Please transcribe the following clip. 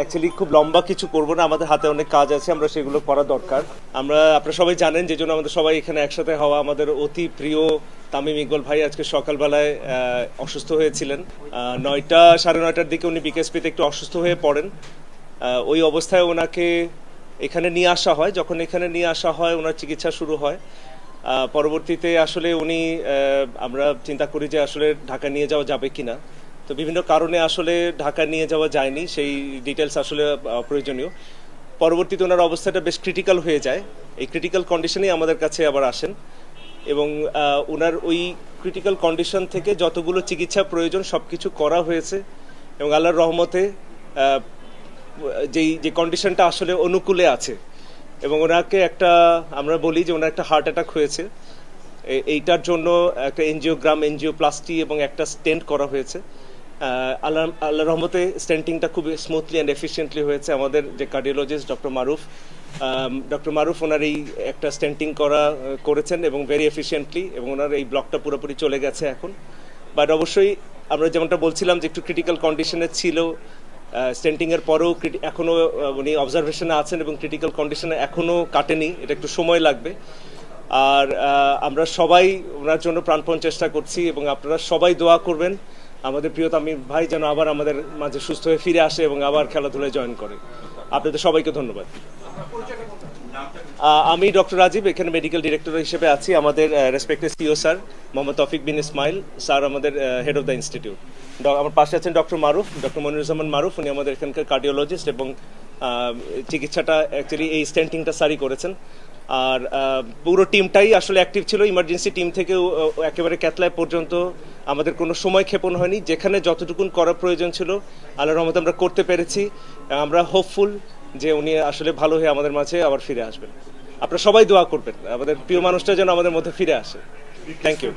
Actually খুব লম্বা কিছু করব না, আমাদের হাতে অনেক কাজ আছে, আমরা সেগুলো করা দরকার। আমরা, আপনারা সবাই জানেন যে জন্য আমাদের সবাই এখানে একসাথে হওয়া আমাদের অতি প্রিয় তামিম ইকবল ভাই আজকে সকালবেলায় অসুস্থ হয়েছিলেন। নয়টা, সাড়ে নয়টার দিকে উনি বিকেএসপিতে একটু অসুস্থ হয়ে পড়েন। ওই অবস্থায় ওনাকে এখানে নিয়ে আসা হয়। যখন এখানে নিয়ে আসা হয়, ওনার চিকিৎসা শুরু হয়। পরবর্তীতে আসলে উনি আমরা চিন্তা করি যে আসলে ঢাকা নিয়ে যাওয়া যাবে কিনা। তো বিভিন্ন কারণে আসলে ঢাকা নিয়ে যাওয়া যায়নি, সেই ডিটেলস আসলে প্রয়োজনীয়। পরবর্তীতে ওনার অবস্থাটা বেশ ক্রিটিক্যাল হয়ে যায়। এই ক্রিটিক্যাল কন্ডিশনেই আমাদের কাছে আবার আসেন এবং ওনার ওই ক্রিটিক্যাল কন্ডিশন থেকে যতগুলো চিকিৎসা প্রয়োজন সব কিছু করা হয়েছে এবং আল্লাহর রহমতে যেই, যে কন্ডিশনটা আসলে অনুকূলে আছে এবং ওনাকে একটা, আমরা বলি যে ওনার একটা হার্ট অ্যাটাক হয়েছে। এইটার জন্য একটা এনজিওগ্রাম এনজিও প্লাস্টি এবং একটা স্টেন্ট করা হয়েছে। আল্লাহ আল্লাহ রহমতে স্টেন্টিংটা খুব স্মুথলি অ্যান্ড এফিসিয়েন্টলি হয়েছে। আমাদের যে cardiologist doctor Maruf doctor Maruf ওনার এই একটা স্টেন্টিং করা করেছেন এবং ভেরি এফিসিয়েন্টলি এবং ওনার এই ব্লকটা পুরোপুরি চলে গেছে এখন। বাট অবশ্যই আমরা যেমনটা বলছিলাম যে একটু ক্রিটিক্যাল কন্ডিশনে ছিল স্টেন্টিং এর পরেও ক্রিটি- এখনও উনি অবজারভেশনে আছেন এবং ক্রিটিক্যাল কন্ডিশনে এখনও কাটেনি। এটা একটু সময় লাগবে। আর আমরা সবাই ওনার জন্য প্রাণপণ চেষ্টা করছি এবং আপনারা সবাই দোয়া করবেন। আমাদের প্রিয় তামিম ভাই যেন আবার আমাদের মাঝে সুস্থ হয়ে ফিরে আসে এবং আবার খেলাধুলায় জয়েন করে। আপনাদের সবাইকে ধন্যবাদ। আমি ডক্টর রাজীব, এখানে মেডিকেল ডিরেক্টর হিসেবে আছি আমাদের respected CO sir, Mohammad Tofik bin Ismail sir, আমাদের হেড অফ দ্য ইনস্টিটিউট আমার পাশে আছেন ডক্টর মারুফ, ডক্টর মনিরুজ্জামান মারুফ, উনি আমাদের এখানকার কার্ডিওলজিস্ট এবং চিকিৎসাটা অ্যাকচুয়ালি এই স্ট্যান্টিংটা সারি করেছেন। আর পুরো টিমটাই আসলে অ্যাক্টিভ ছিল। ইমার্জেন্সি টিম থেকে একেবারে ক্যাতলায় পর্যন্ত আমাদের কোনো সময় ক্ষেপণ হয়নি। যেখানে যতটুকুন করা প্রয়োজন ছিল আল্লাহ রহমত আমরা করতে পেরেছি। আমরা হোপফুল যে উনি আসলে ভালো হয়ে আমাদের মাঝে আবার ফিরে আসবেন। আপনারা সবাই দোয়া করবেন। আমাদের প্রিয় মানুষটা যেন আমাদের মধ্যে ফিরে আসে। Thank you